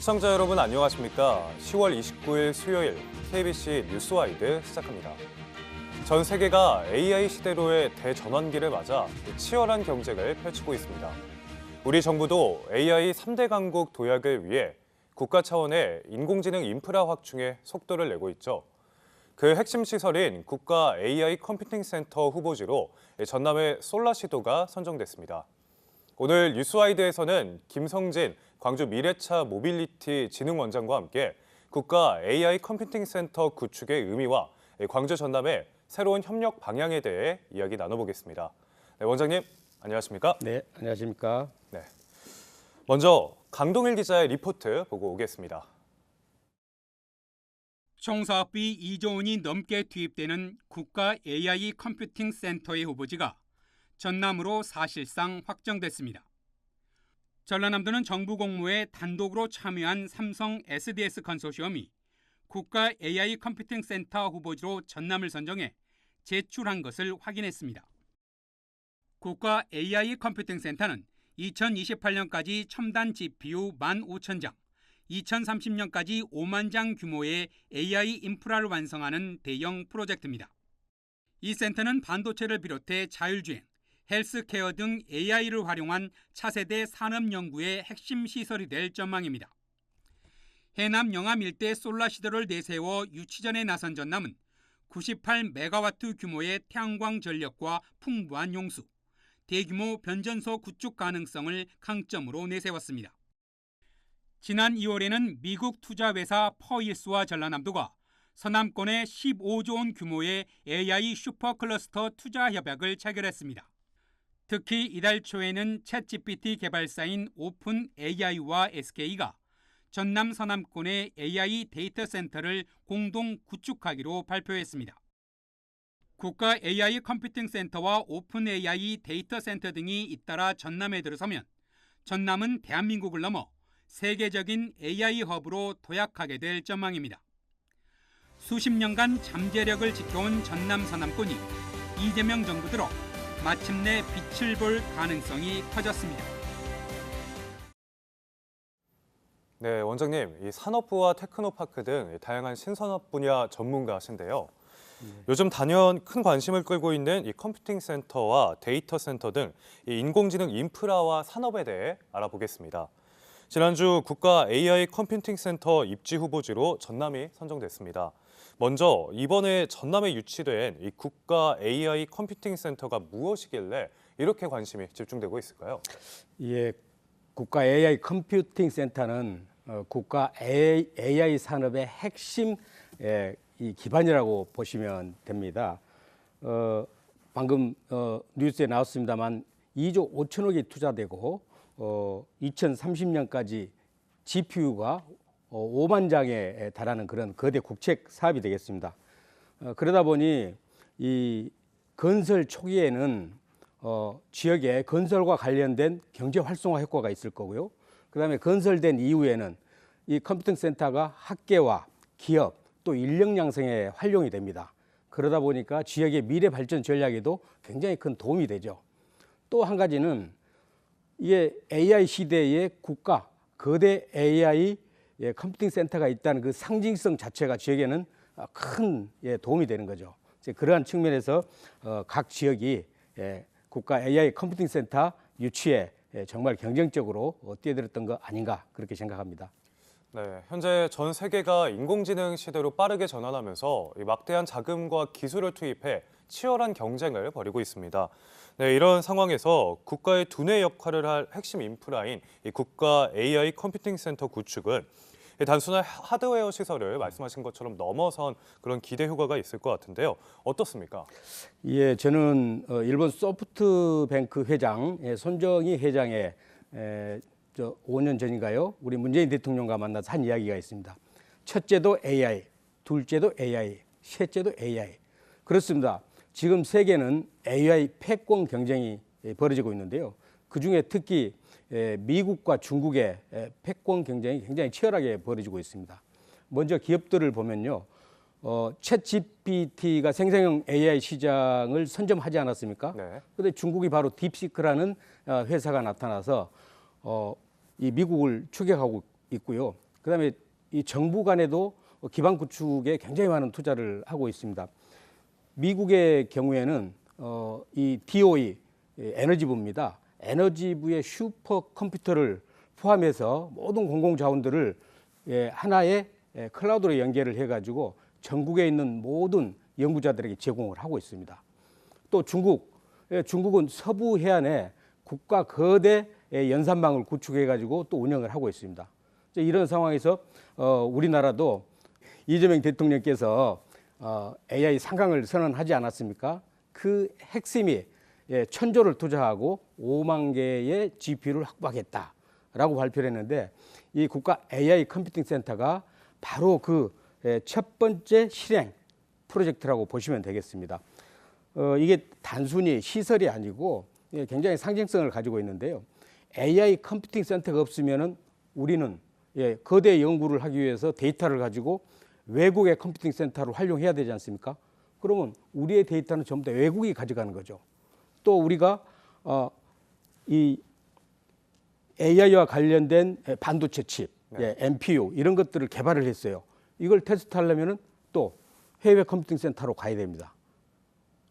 시청자 여러분 안녕하십니까? 10월 29일 수요일 KBC 뉴스와이드 시작합니다. 전 세계가 AI 시대로의 대전환기를 맞아 치열한 경쟁을 펼치고 있습니다. 우리 정부도 AI 3대 강국 도약을 위해 국가 차원의 인공지능 인프라 확충에 속도를 내고 있죠. 그 핵심 시설인 국가 AI 컴퓨팅 센터 후보지로 전남의 솔라시도가 선정됐습니다. 오늘 뉴스와이드에서는 김성진 광주 미래차 모빌리티 진흥원장과 함께 국가 AI 컴퓨팅 센터 구축의 의미와 광주 전남의 새로운 협력 방향에 대해 이야기 나눠보겠습니다. 네, 원장님 안녕하십니까? 네, 안녕하십니까. 네. 먼저 강동일 기자의 리포트 보고 오겠습니다. 총 사업비 2조 원이 넘게 투입되는 국가 AI 컴퓨팅 센터의 후보지가 전남으로 사실상 확정됐습니다. 전라남도는 정부 공모에 단독으로 참여한 삼성 SDS 컨소시엄이 국가 AI 컴퓨팅 센터 후보지로 전남을 선정해 제출한 것을 확인했습니다. 국가 AI 컴퓨팅 센터는 2028년까지 첨단 GPU 15,000장, 2030년까지 5만 장 규모의 AI 인프라를 완성하는 대형 프로젝트입니다. 이 센터는 반도체를 비롯해 자율주행, 헬스케어 등 AI를 활용한 차세대 산업 연구의 핵심 시설이 될 전망입니다. 해남 영암 일대 솔라 시도를 내세워 유치전에 나선 전남은 98메가와트 규모의 태양광 전력과 풍부한 용수, 대규모 변전소 구축 가능성을 강점으로 내세웠습니다. 지난 2월에는 미국 투자회사 퍼일스와 전라남도가 서남권의 15조 원 규모의 AI 슈퍼클러스터 투자 협약을 체결했습니다. 특히 이달 초에는 챗GPT 개발사인 오픈 AI와 SK가 전남 서남권의 AI 데이터 센터를 공동 구축하기로 발표했습니다. 국가 AI 컴퓨팅 센터와 오픈 AI 데이터 센터 등이 잇따라 전남에 들어서면 전남은 대한민국을 넘어 세계적인 AI 허브로 도약하게 될 전망입니다. 수십 년간 잠재력을 지켜온 전남 서남권이 이재명 정부 들어 마침내 빛을 볼 가능성이 커졌습니다. 네, 원장님, 이 산업부와 테크노파크 등 다양한 신산업 분야 전문가신데요. 요즘 단연 큰 관심을 끌고 있는 이 컴퓨팅 센터와 데이터 센터 등이 인공지능 인프라와 산업에 대해 알아보겠습니다. 지난주 국가 AI 컴퓨팅 센터 입지 후보지로 전남이 선정됐습니다. 먼저 이번에 전남에 유치된 이 국가 AI 컴퓨팅 센터가 무엇이길래 이렇게 관심이 집중되고 있을까요? 예, 국가 AI 컴퓨팅 센터는 어, 국가 AI, AI 산업의 핵심 예, 이 기반이라고 보시면 됩니다. 어, 방금 어, 뉴스에 나왔습니다만 2조 5천억이 투자되고 어, 2030년까지 GPU가 어, 5만 장에 달하는 그런 거대 국책 사업이 되겠습니다. 어, 그러다 보니 이 건설 초기에는 어, 지역의 건설과 관련된 경제 활성화 효과가 있을 거고요. 그다음에 건설된 이후에는 이 컴퓨팅 센터가 학계와 기업 또 인력 양성에 활용이 됩니다. 그러다 보니까 지역의 미래 발전 전략에도 굉장히 큰 도움이 되죠. 또 한 가지는 이게 AI 시대의 국가 거대 AI 예, 컴퓨팅 센터가 있다는 그 상징성 자체가 지역에는 어, 큰 예, 도움이 되는 거죠. 이제 그러한 측면에서 어, 각 지역이 예, 국가 AI 컴퓨팅 센터 유치에 예, 정말 경쟁적으로 어, 뛰어들었던 거 아닌가 그렇게 생각합니다. 네, 현재 전 세계가 인공지능 시대로 빠르게 전환하면서 이 막대한 자금과 기술을 투입해 치열한 경쟁을 벌이고 있습니다. 네, 이런 상황에서 국가의 두뇌 역할을 할 핵심 인프라인 이 국가 AI 컴퓨팅 센터 구축은 이 단순한 하드웨어 시설을 말씀하신 것처럼 넘어선 그런 기대 효과가 있을 것 같은데요. 어떻습니까? 예, 저는 어, 일본 소프트뱅크 회장 예, 손정희 회장의 에, 저 5년 전인가요? 우리 문재인 대통령과 만나서 한 이야기가 있습니다. 첫째도 AI, 둘째도 AI, 셋째도 AI. 그렇습니다. 지금 세계는 AI 패권 경쟁이 예, 벌어지고 있는데요. 그 중에 특히 에, 미국과 중국의 에, 패권 경쟁이 굉장히 치열하게 벌어지고 있습니다. 먼저 기업들을 보면요. 어, 챗 GPT가 생성형 AI 시장을 선점하지 않았습니까? 네. 근데 중국이 바로 딥시크라는 어, 회사가 나타나서 어, 이 미국을 추격하고 있고요. 그다음에 이 정부 간에도 기반 구축에 굉장히 많은 투자를 하고 있습니다. 미국의 경우에는 어, 이 DOE 예, 에너지부입니다. 에너지부의 슈퍼 컴퓨터를 포함해서 모든 공공 자원들을 예, 하나의 예, 클라우드로 연결을 해가지고 전국에 있는 모든 연구자들에게 제공을 하고 있습니다. 또 중국, 예, 중국은 서부 해안에 국가 거대 예, 연산망을 구축해가지고 또 운영을 하고 있습니다. 이런 상황에서 어, 우리나라도 이재명 대통령께서 어, AI 상강을 선언하지 않았습니까? 그 핵심이 예, 천조를 투자하고 5만 개의 GPU를 확보하겠다라고 발표를 했는데 이 국가 AI 컴퓨팅 센터가 바로 그 첫 번째 실행 프로젝트라고 보시면 되겠습니다. 어, 이게 단순히 시설이 아니고 예, 굉장히 상징성을 가지고 있는데요. AI 컴퓨팅 센터가 없으면은 우리는 예, 거대 연구를 하기 위해서 데이터를 가지고 외국의 컴퓨팅 센터를 활용해야 되지 않습니까? 그러면 우리의 데이터는 전부 다 외국이 가져가는 거죠. 또 우리가 어, 이 AI와 관련된 반도체 칩, 예, MPU 이런 것들을 개발을 했어요. 이걸 테스트하려면은 또 해외 컴퓨팅 센터로 가야 됩니다.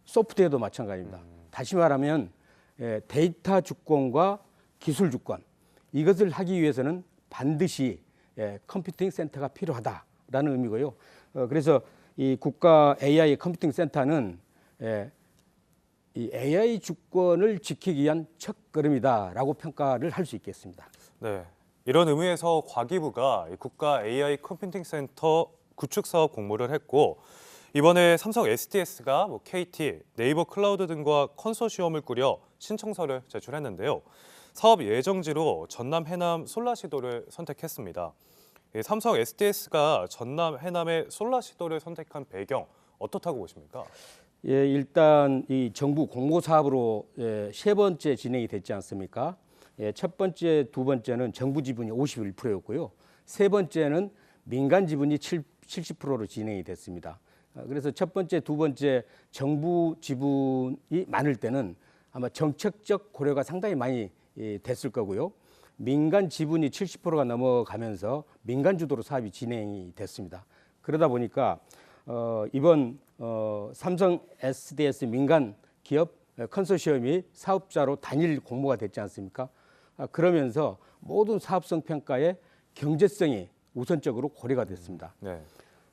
소프트웨어도 마찬가지입니다. 다시 말하면 예, 데이터 주권과 기술 주권 이것을 하기 위해서는 반드시 예, 컴퓨팅 센터가 필요하다라는 의미고요. 어, 그래서 이 국가 AI 컴퓨팅 센터는 예, 이 AI 주권을 지키기 위한 첫걸음이다라고 평가를 할 수 있겠습니다. 네. 이런 의미에서 과기부가 이 국가 AI 컴퓨팅 센터 구축 사업 공모를 했고 이번에 삼성 SDS가 뭐 KT, 네이버 클라우드 등과 컨소시엄을 꾸려 신청서를 제출했는데요. 사업 예정지로 전남 해남 솔라 시도를 선택했습니다. 이 삼성 SDS가 전남 해남의 솔라 시도를 선택한 배경 어떻다고 보십니까? 예, 일단 이 정부 공모 사업으로 예, 세 번째 진행이 됐지 않습니까? 예, 첫 번째, 두 번째는 정부 지분이 51%였고요. 세 번째는 민간 지분이 7, 70%로 진행이 됐습니다. 어, 그래서 첫 번째, 두 번째 정부 지분이 많을 때는 아마 정책적 고려가 상당히 많이 예, 됐을 거고요. 민간 지분이 70%가 넘어가면서 민간 주도로 사업이 진행이 됐습니다. 그러다 보니까 어, 이번 어, 삼성 SDS 민간 기업 컨소시엄이 사업자로 단일 공모가 됐지 않습니까? 아, 그러면서 모든 사업성 평가의 경제성이 우선적으로 고려가 됐습니다. 네.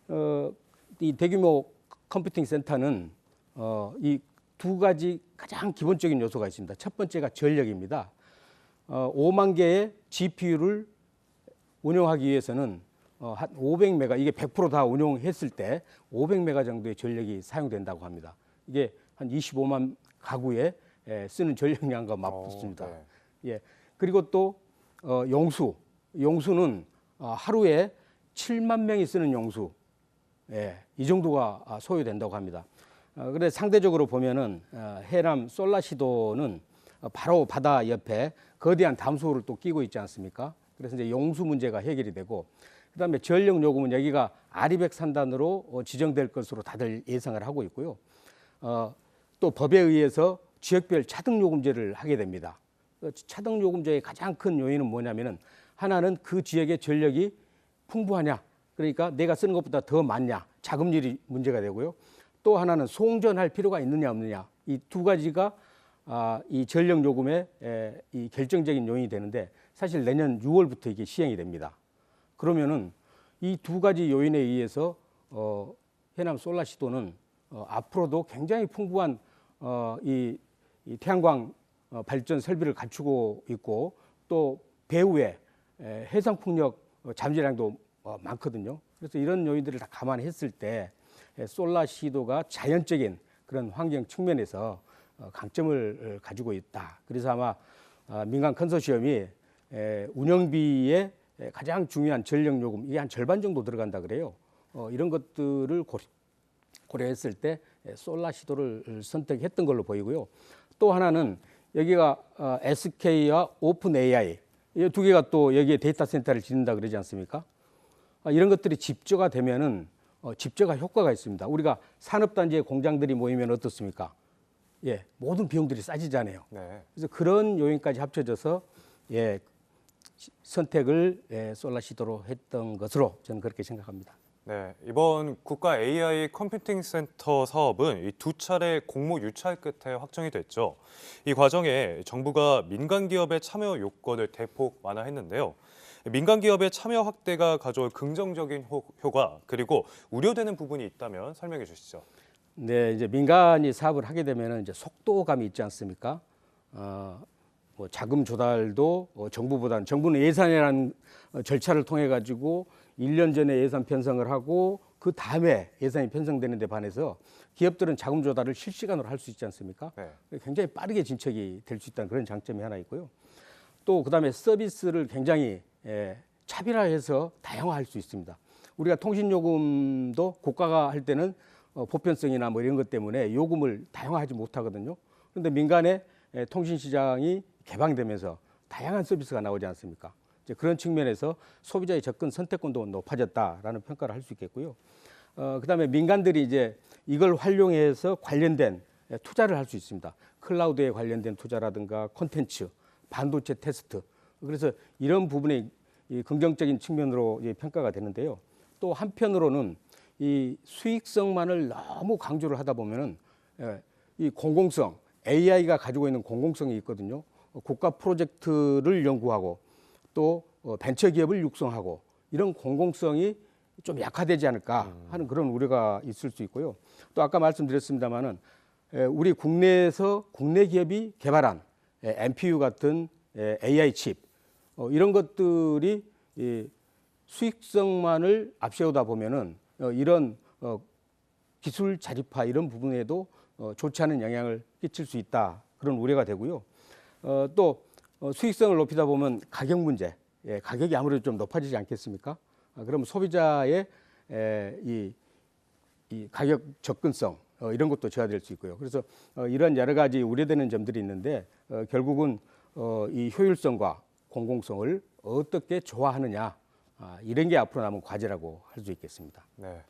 어, 이 대규모 컴퓨팅 센터는 어, 이 두 가지 가장 기본적인 요소가 있습니다. 첫 번째가 전력입니다. 어, 5만 개의 GPU를 운영하기 위해서는 어, 한 500메가 이게 100%다 운용했을 때 500메가 정도의 전력이 사용된다고 합니다. 이게 한 25만 가구에 에, 쓰는 전력량과 맞붙습니다. 어, 예. 그리고 또 어, 용수, 용수는 어, 하루에 7만 명이 쓰는 용수, 예, 이 정도가 아, 소요된다고 합니다. 어, 그래 상대적으로 보면은 어, 해남 솔라시도는 어, 바로 바다 옆에 거대한 담수호를 또 끼고 있지 않습니까? 그래서 이제 용수 문제가 해결이 되고 그다음에 전력 요금은 여기가 아리백 산단으로 어, 지정될 것으로 다들 예상을 하고 있고요. 어, 또 법에 의해서 지역별 차등 요금제를 하게 됩니다. 어, 차등 요금제의 가장 큰 요인은 뭐냐면은 하나는 그 지역의 전력이 풍부하냐, 그러니까 내가 쓰는 것보다 더 많냐, 자금률이 문제가 되고요. 또 하나는 송전할 필요가 있느냐 없느냐 이 두 가지가 아, 이 전력 요금의 결정적인 요인이 되는데 사실 내년 6월부터 이게 시행이 됩니다. 그러면은 이 두 가지 요인에 의해서 어, 해남 솔라 시도는 어, 앞으로도 굉장히 풍부한 어, 이, 이 태양광 어, 발전 설비를 갖추고 있고 또 배후에 에, 해상 풍력 어, 잠재량도 어, 많거든요. 그래서 이런 요인들을 다 감안했을 때 에, 솔라 시도가 자연적인 그런 환경 측면에서 어, 강점을 어, 가지고 있다. 그래서 아마 아, 민간 컨소시엄이 에, 운영비에 에, 가장 중요한 전력 요금 이게 한 절반 정도 들어간다 그래요. 어, 이런 것들을 고려, 고려했을 때 에, 솔라 시도를 선택했던 걸로 보이고요. 또 하나는 여기가 어, SK와 오픈 AI 이 두 개가 또 여기에 데이터 센터를 짓는다 그러지 않습니까? 아, 이런 것들이 집조가 되면은 어, 집조가 효과가 있습니다. 우리가 산업단지의 공장들이 모이면 어떻습니까? 예, 모든 비용들이 싸지잖아요. 네. 그래서 그런 요인까지 합쳐져서 예, 시- 선택을 예, 솔라시도로 했던 것으로 저는 그렇게 생각합니다. 네, 이번 국가 AI 컴퓨팅 센터 사업은 이두 차례 공모 유찰 끝에 확정이 됐죠. 이 과정에 정부가 민간 기업의 참여 요건을 대폭 완화했는데요. 민간 기업의 참여 확대가 가져올 긍정적인 효- 효과 그리고 우려되는 부분이 있다면 설명해 주시죠. 네, 이제 민간이 사업을 하게 되면 이제 속도감이 있지 않습니까? 어, 뭐 자금 조달도 어, 정부보다는 정부는 예산이라는 어, 절차를 통해 가지고 1년 전에 예산 편성을 하고 그 다음에 예산이 편성되는 데 반해서 기업들은 자금 조달을 실시간으로 할 수 있지 않습니까? 네. 굉장히 빠르게 진척이 될 수 있다는 그런 장점이 하나 있고요. 또 그다음에 서비스를 굉장히 예, 차별화해서 다양화할 수 있습니다. 우리가 통신 요금도 고가가 할 때는 어, 보편성이나 뭐 이런 것 때문에 요금을 다양화하지 못하거든요. 그런데 민간의 예, 통신 시장이 개방되면서 다양한 서비스가 나오지 않습니까? 이제 그런 측면에서 소비자의 접근 선택권도 높아졌다라는 평가를 할 수 있겠고요. 어, 그다음에 민간들이 이제 이걸 활용해서 관련된 예, 투자를 할 수 있습니다. 클라우드에 관련된 투자라든가 콘텐츠, 반도체 테스트. 그래서 이런 부분이 이 긍정적인 측면으로 평가가 되는데요. 또 한편으로는 이 수익성만을 너무 강조를 하다 보면은 예, 이 공공성, AI가 가지고 있는 공공성이 있거든요. 어, 국가 프로젝트를 연구하고 또 어, 벤처 기업을 육성하고 이런 공공성이 좀 약화되지 않을까 하는 그런 우려가 있을 수 있고요. 또 아까 말씀드렸습니다마는 우리 국내에서 국내 기업이 개발한 에, MPU 같은 에, AI 칩 어, 이런 것들이 이 수익성만을 앞세우다 보면은 어, 이런 어, 기술 자립화 이런 부분에도 어, 좋지 않은 영향을 끼칠 수 있다 그런 우려가 되고요. 어, 또 어, 수익성을 높이다 보면 가격 문제, 예, 가격이 아무래도 좀 높아지지 않겠습니까? 아, 그럼 소비자의 에, 이, 이 가격 접근성 어, 이런 것도 저하될 수 있고요. 그래서 어, 이런 여러 가지 우려되는 점들이 있는데 어, 결국은 어, 이 효율성과 공공성을 어떻게 조화하느냐 아, 이런 게 앞으로 남은 과제라고 할 수 있겠습니다. 네.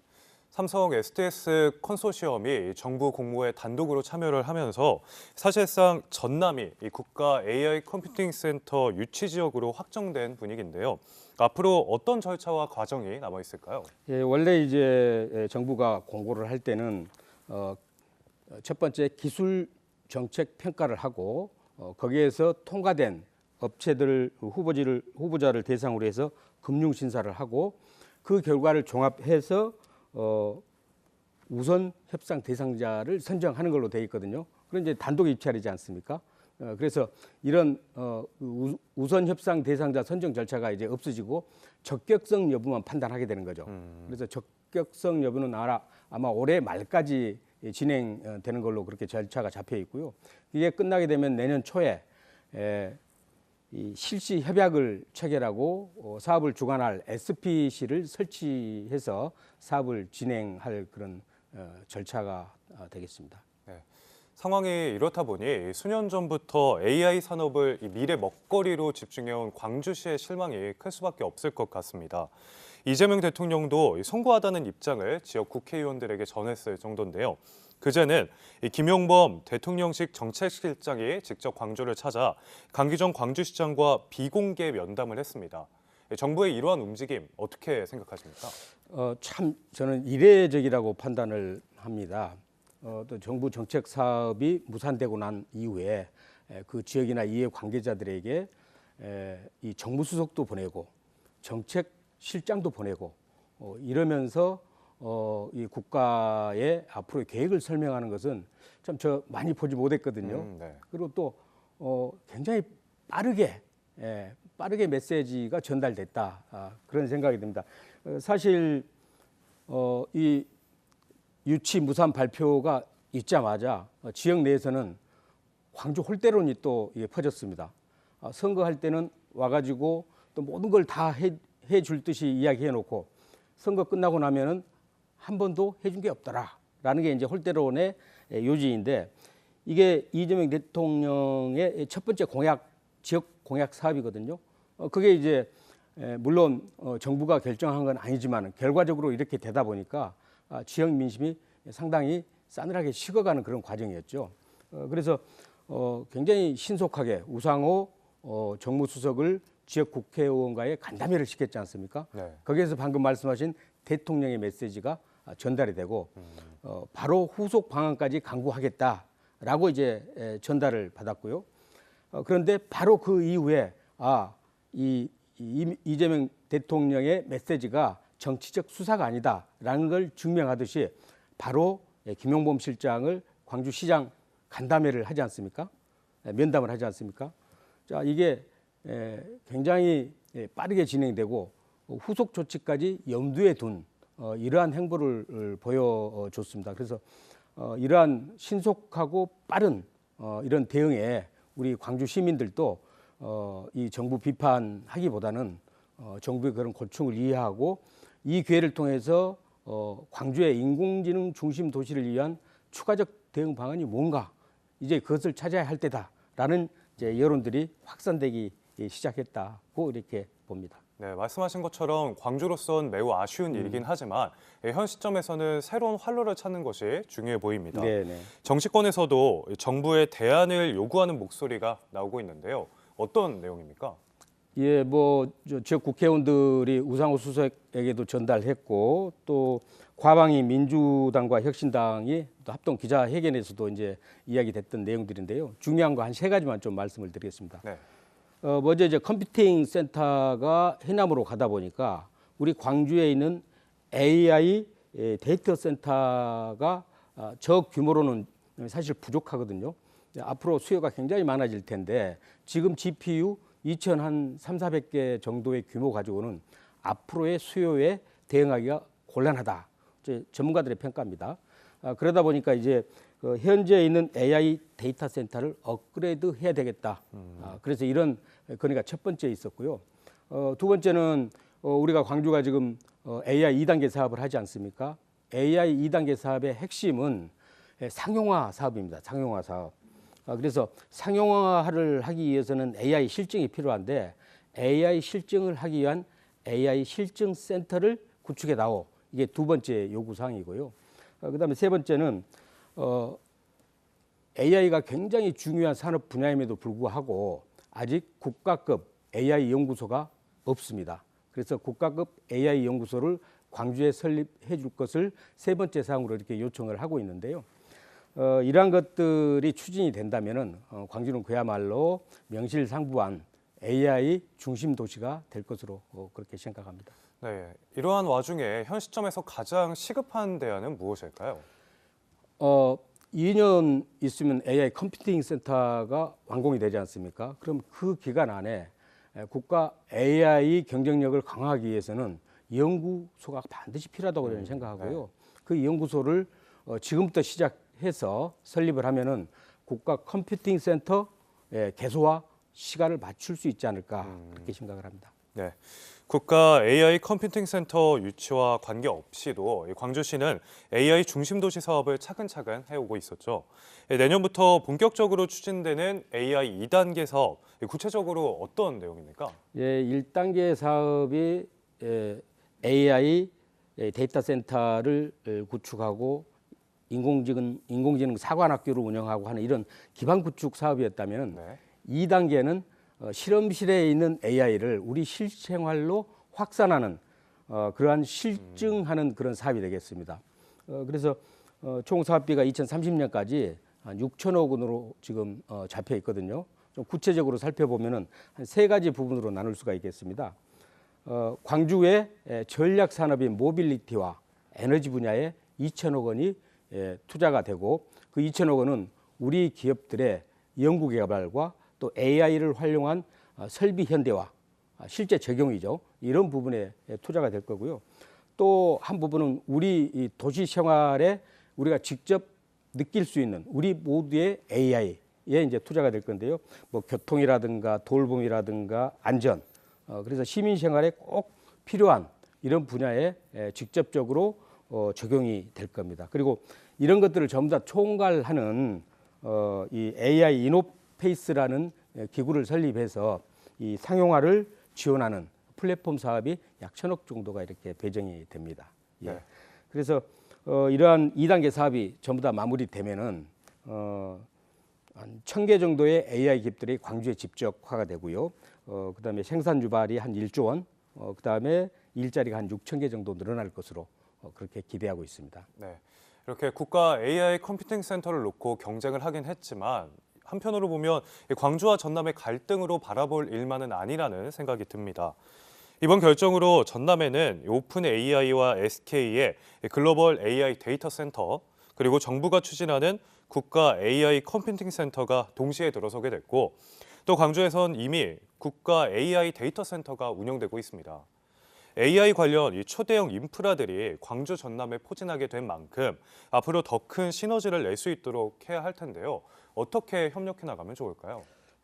삼성 STS 컨소시엄이 정부 공모에 단독으로 참여를 하면서 사실상 전남이 이 국가 AI 컴퓨팅 센터 유치 지역으로 확정된 분위기인데요. 앞으로 어떤 절차와 과정이 남아 있을까요? 예, 원래 이제 예, 정부가 공고를 할 때는 어, 첫 번째 기술 정책 평가를 하고 어, 거기에서 통과된 업체들 후보지를 후보자를 대상으로 해서 금융 심사를 하고 그 결과를 종합해서 어, 우선 협상 대상자를 선정하는 걸로 돼 있거든요. 그런 이제 단독 입찰이지 않습니까? 어, 그래서 이런 어, 우, 우선 협상 대상자 선정 절차가 이제 없어지고 적격성 여부만 판단하게 되는 거죠. 그래서 적격성 여부는 아마, 아마 올해 말까지 진행되는 걸로 그렇게 절차가 잡혀 있고요. 이게 끝나게 되면 내년 초에 에, 이 실시 협약을 체결하고 어, 사업을 주관할 SPC를 설치해서 사업을 진행할 그런 어, 절차가 어, 되겠습니다. 상황이 이렇다 보니 수년 전부터 AI 산업을 이 미래 먹거리로 집중해온 광주시의 실망이 클 수밖에 없을 것 같습니다. 이재명 대통령도 이 송구하다는 입장을 지역 국회의원들에게 전했을 정도인데요. 그제는 이 김용범 대통령실 정책실장이 직접 광주를 찾아 강기정 광주시장과 비공개 면담을 했습니다. 정부의 이러한 움직임 어떻게 생각하십니까? 어, 참 저는 이례적이라고 판단을 합니다. 어, 또 정부 정책 사업이 무산되고 난 이후에 에, 그 지역이나 이해 관계자들에게 에, 이 정무수석도 보내고 정책 실장도 보내고 어, 이러면서 어, 이 국가의 앞으로의 계획을 설명하는 것은 참 저 많이 보지 못했거든요. 음, 네. 그리고 또 어, 굉장히 빠르게 예, 빠르게 메시지가 전달됐다 아, 그런 생각이 듭니다. 어, 사실 어, 이 유치 무산 발표가 있자마자 어, 지역 내에서는 광주 홀대론이 또 이게 퍼졌습니다. 아, 선거할 때는 와가지고 또 모든 걸 다 해줄 듯이 이야기해놓고 선거 끝나고 나면은 한 번도 해준 게 없더라라는 게 이제 홀대론의 예, 요지인데 이게 이재명 대통령의 첫 번째 공약 지역 공약 사업이거든요. 어, 그게 이제 에, 물론 어, 정부가 결정한 건 아니지만 결과적으로 이렇게 되다 보니까 아, 지역 민심이 상당히 싸늘하게 식어가는 그런 과정이었죠. 어, 그래서 어, 굉장히 신속하게 우상호 어, 정무수석을 지역 국회의원과의 간담회를 시켰지 않습니까? 네. 거기에서 방금 말씀하신 대통령의 메시지가 아, 전달이 되고 어, 바로 후속 방안까지 강구하겠다라고 이제 에, 전달을 받았고요. 어, 그런데 바로 그 이후에 아, 이, 이 이재명 대통령의 메시지가 정치적 수사가 아니다라는 걸 증명하듯이 바로 예, 김용범 실장을 광주시장 간담회를 하지 않습니까? 예, 면담을 하지 않습니까? 자 이게 에, 굉장히 예, 빠르게 진행되고 어, 후속 조치까지 염두에 둔 어, 이러한 행보를 어, 보여줬습니다. 그래서 어, 이러한 신속하고 빠른 어, 이런 대응에 우리 광주 시민들도 어, 이 정부 비판하기보다는 어, 정부의 그런 고충을 이해하고 이 기회를 통해서 어, 광주의 인공지능 중심 도시를 위한 추가적 대응 방안이 뭔가 이제 그것을 찾아야 할 때다라는 이제 여론들이 확산되기 시작했다고 이렇게 봅니다. 네, 말씀하신 것처럼 광주로선 매우 아쉬운 일이긴 하지만 예, 현 시점에서는 새로운 활로를 찾는 것이 중요해 보입니다. 네, 네. 정치권에서도 정부의 대안을 요구하는 목소리가 나오고 있는데요. 어떤 내용입니까? 예, 뭐 저, 지역 국회의원들이 우상호 수석에게도 전달했고 또 과방위 민주당과 혁신당이 또 합동 기자회견에서도 이제 이야기됐던 내용들인데요. 중요한 거 한 세 가지만 좀 말씀을 드리겠습니다. 네. 어, 먼저 이제 컴퓨팅 센터가 해남으로 가다 보니까 우리 광주에 있는 AI 에, 데이터 센터가 아, 저 규모로는 사실 부족하거든요. 네, 앞으로 수요가 굉장히 많아질 텐데 지금 GPU 2천 한 3, 400개 정도의 규모 가지고는 앞으로의 수요에 대응하기가 곤란하다. 전문가들의 평가입니다. 아, 그러다 보니까 이제 그 현재 있는 AI 데이터 센터를 업그레이드 해야 되겠다. 아, 그래서 이런 건의가 첫 번째 있었고요. 어, 두 번째는 어, 우리가 광주가 지금 어, AI 2단계 사업을 하지 않습니까? AI 2단계 사업의 핵심은 예, 상용화 사업입니다. 상용화 사업. 아, 그래서 상용화를 하기 위해서는 AI 실증이 필요한데 AI 실증을 하기 위한 AI 실증 센터를 구축해 나오. 이게 두 번째 요구 사항이고요. 어, 그다음에 세 번째는 어, AI가 굉장히 중요한 산업 분야임에도 불구하고 아직 국가급 AI 연구소가 없습니다. 그래서 국가급 AI 연구소를 광주에 설립해 줄 것을 세 번째 사항으로 이렇게 요청을 하고 있는데요. 어, 이러한 것들이 추진이 된다면은 어, 광주는 그야말로 명실상부한 AI 중심 도시가 될 것으로 어, 그렇게 생각합니다. 네, 이러한 와중에 현 시점에서 가장 시급한 대안은 무엇일까요? 어, 2년 있으면 AI 컴퓨팅 센터가 완공이 되지 않습니까? 그럼 그 기간 안에 에, 국가 AI 경쟁력을 강화하기 위해서는 연구소가 반드시 필요하다고 저는 생각하고요. 그 연구소를 어, 지금부터 시작해서 설립을 하면은 국가 컴퓨팅 센터 의 개소와 시간을 맞출 수 있지 않을까 그렇게 생각을 합니다. 네. 국가 AI 컴퓨팅 센터 유치와 관계없이도 이 광주시는 AI 중심 도시 사업을 차근차근 해오고 있었죠. 예, 내년부터 본격적으로 추진되는 AI 2단계 사업, 이 구체적으로 어떤 내용입니까? 예, 1단계 사업이 예, AI 예, 데이터 센터를 예, 구축하고 인공지능 인공지능 사관학교를 운영하고 하는 이런 기반 구축 사업이었다면 네. 2단계는 어, 실험실에 있는 AI를 우리 실생활로 확산하는 어, 그러한 실증하는 그런 사업이 되겠습니다. 어, 그래서 어, 총 사업비가 2030년까지 한 6천억 원으로 지금 어, 잡혀 있거든요. 좀 구체적으로 살펴보면은 한 세 가지 부분으로 나눌 수가 있겠습니다. 어, 광주의 에, 전략 산업인 모빌리티와 에너지 분야에 2천억 원이 에, 투자가 되고 그 2천억 원은 우리 기업들의 연구 개발과 또 AI를 활용한 어, 설비 현대화, 아, 실제 적용이죠. 이런 부분에 에, 투자가 될 거고요. 또 한 부분은 우리 이 도시 생활에 우리가 직접 느낄 수 있는 우리 모두의 AI에 이제 투자가 될 건데요. 뭐 교통이라든가 돌봄이라든가 안전. 어, 그래서 시민 생활에 꼭 필요한 이런 분야에 에, 직접적으로 어, 적용이 될 겁니다. 그리고 이런 것들을 전부 다 총괄하는 어, 이 AI 이노 페이스라는 에, 기구를 설립해서 이 상용화를 지원하는 플랫폼 사업이 약 천억 정도가 이렇게 배정이 됩니다. 예. 네. 그래서 어, 이러한 2단계 사업이 전부 다 마무리되면은 어, 한 천 개 정도의 AI 기업들이 광주에 집적화가 되고요. 어, 그다음에 생산 유발이 한 1조 원, 어, 그다음에 일자리가 한 6천 개 정도 늘어날 것으로 어, 그렇게 기대하고 있습니다. 네. 이렇게 국가 AI 컴퓨팅 센터를 놓고 경쟁을 하긴 했지만 한편으로 보면 이 광주와 전남의 갈등으로 바라볼 일만은 아니라는 생각이 듭니다. 이번 결정으로 전남에는 오픈 AI와 SK의 글로벌 AI 데이터 센터 그리고 정부가 추진하는 국가 AI 컴퓨팅 센터가 동시에 들어서게 됐고 또 광주에선 이미 국가 AI 데이터 센터가 운영되고 있습니다. AI 관련 이 초대형 인프라들이 광주 전남에 포진하게 된 만큼 앞으로 더 큰 시너지를 낼 수 있도록 해야 할 텐데요. 어떻게 협력해 나가면 좋을까요?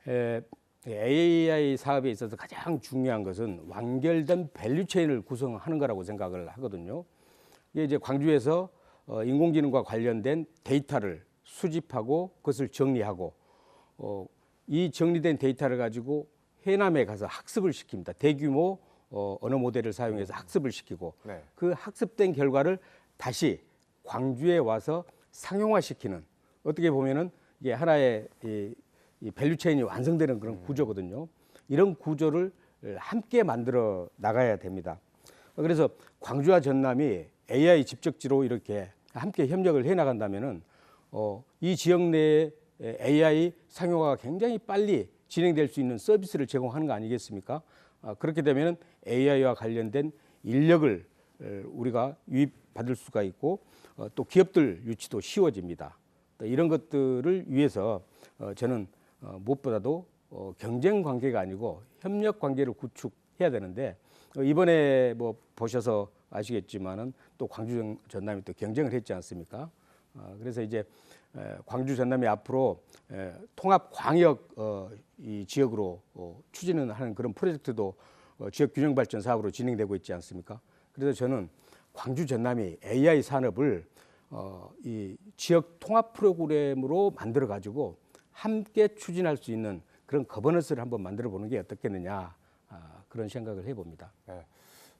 에, AI 사업에 있어서 가장 중요한 것은 완결된 밸류 체인을 구성하는 거라고 생각을 하거든요. 이게 이제 광주에서 어, 인공지능과 관련된 데이터를 수집하고 그것을 정리하고 어, 이 정리된 데이터를 가지고 해남에 가서 학습을 시킵니다. 대규모 어, 언어 모델을 사용해서 학습을 시키고 네. 그 학습된 결과를 다시 광주에 와서 상용화시키는 어떻게 보면은 이게 하나의 이, 이 밸류 체인이 완성되는 그런 구조거든요. 이런 구조를 함께 만들어 나가야 됩니다. 그래서 광주와 전남이 AI 집적지로 이렇게 함께 협력을 해 나간다면은 어, 이 지역 내에 AI 상용화가 굉장히 빨리 진행될 수 있는 서비스를 제공하는 거 아니겠습니까? 아, 그렇게 되면은 AI와 관련된 인력을 에, 우리가 유입받을 수가 있고 어, 또 기업들 유치도 쉬워집니다. 또 이런 것들을 위해서 어, 저는 어, 무엇보다도 어, 경쟁 관계가 아니고 협력 관계를 구축해야 되는데 어, 이번에 뭐 보셔서 아시겠지만은 또 광주 전- 전남이 또 경쟁을 했지 않습니까? 어, 그래서 이제 에, 광주 전남이 앞으로 에, 통합 광역 지역으로 어, 추진을 하는 그런 프로젝트도 어, 지역 균형 발전 사업으로 진행되고 있지 않습니까? 그래서 저는 광주 전남이 AI 산업을 어, 이 지역 통합 프로그램으로 만들어 가지고 함께 추진할 수 있는 그런 거버넌스를 한번 만들어 보는 게 어떻겠느냐 아, 그런 생각을 해봅니다. 네.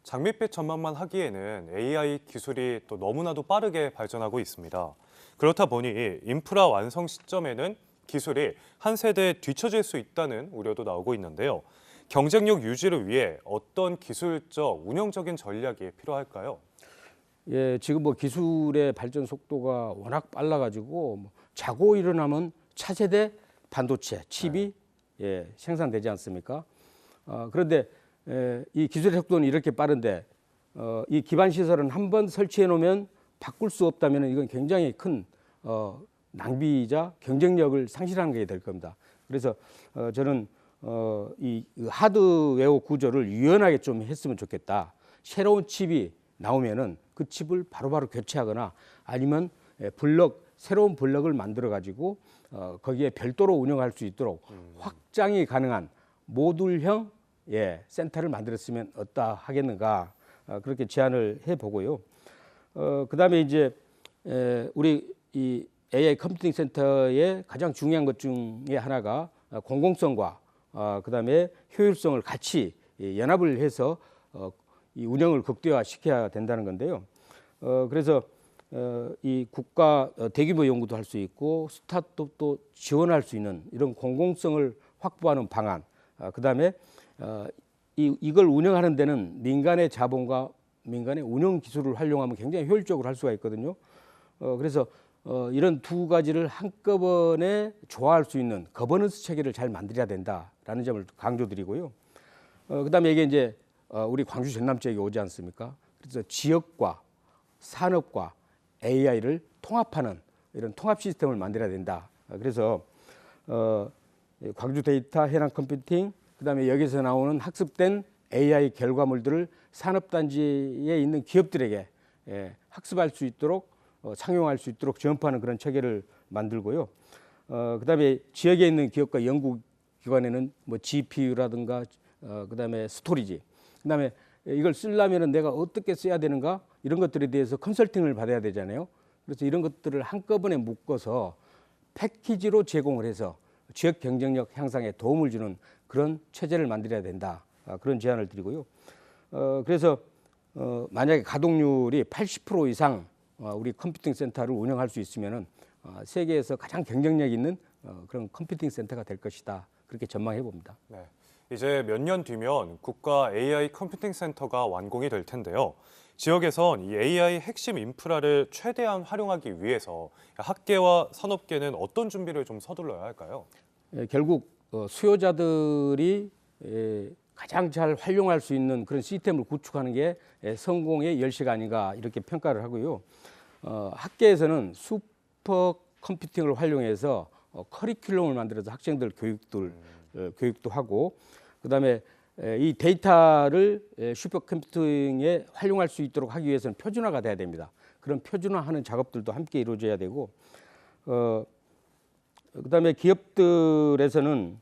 장밋빛 전망만 하기에는 AI 기술이 또 너무나도 빠르게 발전하고 있습니다. 그렇다 보니 인프라 완성 시점에는 기술이 한 세대 뒤처질 수 있다는 우려도 나오고 있는데요. 경쟁력 유지를 위해 어떤 기술적, 운영적인 전략이 필요할까요? 예, 지금 뭐 기술의 발전 속도가 워낙 빨라가지고 뭐 자고 일어나면 차세대 반도체 칩이 예, 생산되지 않습니까? 어, 그런데 에, 이 기술의 속도는 이렇게 빠른데 어, 이 기반 시설은 한 번 설치해 놓으면 바꿀 수 없다면 이건 굉장히 큰 어, 낭비이자 경쟁력을 상실하는 게될 겁니다. 그래서 어, 저는 어, 이 하드웨어 구조를 유연하게 좀 했으면 좋겠다. 새로운 칩이 나오면은 그 칩을 바로 바로 교체하거나 아니면 에, 블럭 새로운 블럭을 만들어 가지고 어, 거기에 별도로 운영할 수 있도록 확장이 가능한 모듈형 예, 센터를 만들었으면 어떠 하겠는가 어, 그렇게 제안을 해 보고요. 어, 그다음에 이제 에, 우리 이 AI 컴퓨팅 센터의 가장 중요한 것 중에 하나가 어, 공공성과 어, 그다음에 효율성을 같이 예, 연합을 해서 어, 이 운영을 극대화 시켜야 된다는 건데요. 어, 그래서 어, 이 국가 어, 대규모 연구도 할 수 있고 스타트업도 지원할 수 있는 이런 공공성을 확보하는 방안. 아, 그 다음에 어, 이, 이걸 운영하는 데는 민간의 자본과 민간의 운영 기술을 활용하면 굉장히 효율적으로 할 수가 있거든요. 어, 그래서 어, 이런 두 가지를 한꺼번에 조화할 수 있는 거버넌스 체계를 잘 만들어야 된다라는 점을 강조드리고요. 어, 그다음에 이게 이제 어, 우리 광주 전남 지역에 오지 않습니까? 그래서 지역과 산업과 AI를 통합하는 이런 통합 시스템을 만들어야 된다. 어, 그래서 어, 이 광주 데이터 해양 컴퓨팅 그다음에 여기서 나오는 학습된 AI 결과물들을 산업단지에 있는 기업들에게 예, 학습할 수 있도록 어, 상용할 수 있도록 지원하는 그런 체계를 만들고요. 어, 그다음에 지역에 있는 기업과 연구기관에는 뭐 GPU라든가 어, 그다음에 스토리지, 그다음에 이걸 쓰려면은 내가 어떻게 써야 되는가 이런 것들에 대해서 컨설팅을 받아야 되잖아요. 그래서 이런 것들을 한꺼번에 묶어서 패키지로 제공을 해서 지역 경쟁력 향상에 도움을 주는 그런 체제를 만들어야 된다. 아, 그런 제안을 드리고요. 어, 그래서 어, 만약에 가동률이 80% 이상 어, 우리 컴퓨팅 센터를 운영할 수 있으면은 어, 세계에서 가장 경쟁력 있는 어, 그런 컴퓨팅 센터가 될 것이다. 그렇게 전망해 봅니다. 네. 이제 몇 년 뒤면 국가 AI 컴퓨팅 센터가 완공이 될 텐데요. 지역에선 이 AI 핵심 인프라를 최대한 활용하기 위해서 학계와 산업계는 어떤 준비를 좀 서둘러야 할까요? 예, 결국 어, 수요자들이 예, 가장 잘 활용할 수 있는 그런 시스템을 구축하는 게 예, 성공의 열쇠가 아닌가 이렇게 평가를 하고요. 어, 학계에서는 슈퍼 컴퓨팅을 활용해서 어, 커리큘럼을 만들어서 학생들 교육들 어, 교육도 하고 그다음에 에, 이 데이터를 에, 슈퍼컴퓨팅에 활용할 수 있도록 하기 위해서는 표준화가 돼야 됩니다. 그런 표준화하는 작업들도 함께 이루어져야 되고 어, 그다음에 기업들에서는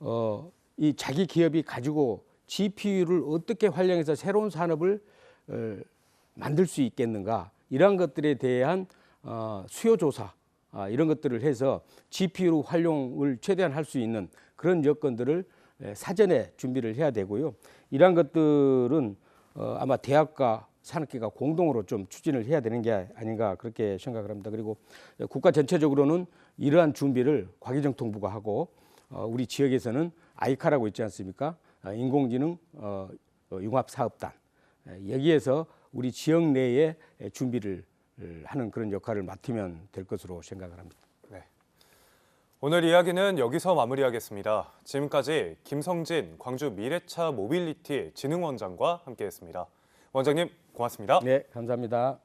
어, 이 자기 기업이 가지고 GPU를 어떻게 활용해서 새로운 산업을 어, 만들 수 있겠는가 이러한 것들에 대한 어, 수요 조사 아, 이런 것들을 해서 GPU 활용을 최대한 할 수 있는 그런 여건들을 에, 사전에 준비를 해야 되고요. 이러한 것들은 어, 아마 대학과 산업계가 공동으로 좀 추진을 해야 되는 게 아닌가 그렇게 생각을 합니다. 그리고 국가 전체적으로는 이러한 준비를 과기정통부가 하고 어, 우리 지역에서는 아이카라고 있지 않습니까? 어, 인공지능 융합사업단 에, 여기에서 우리 지역 내에 에, 준비를 을 하는 그런 역할을 맡으면 될 것으로 생각을 합니다. 네. 오늘 이야기는 여기서 마무리하겠습니다. 지금까지 김성진 광주 미래차 모빌리티 진흥원장과 함께했습니다. 원장님 고맙습니다. 네, 감사합니다.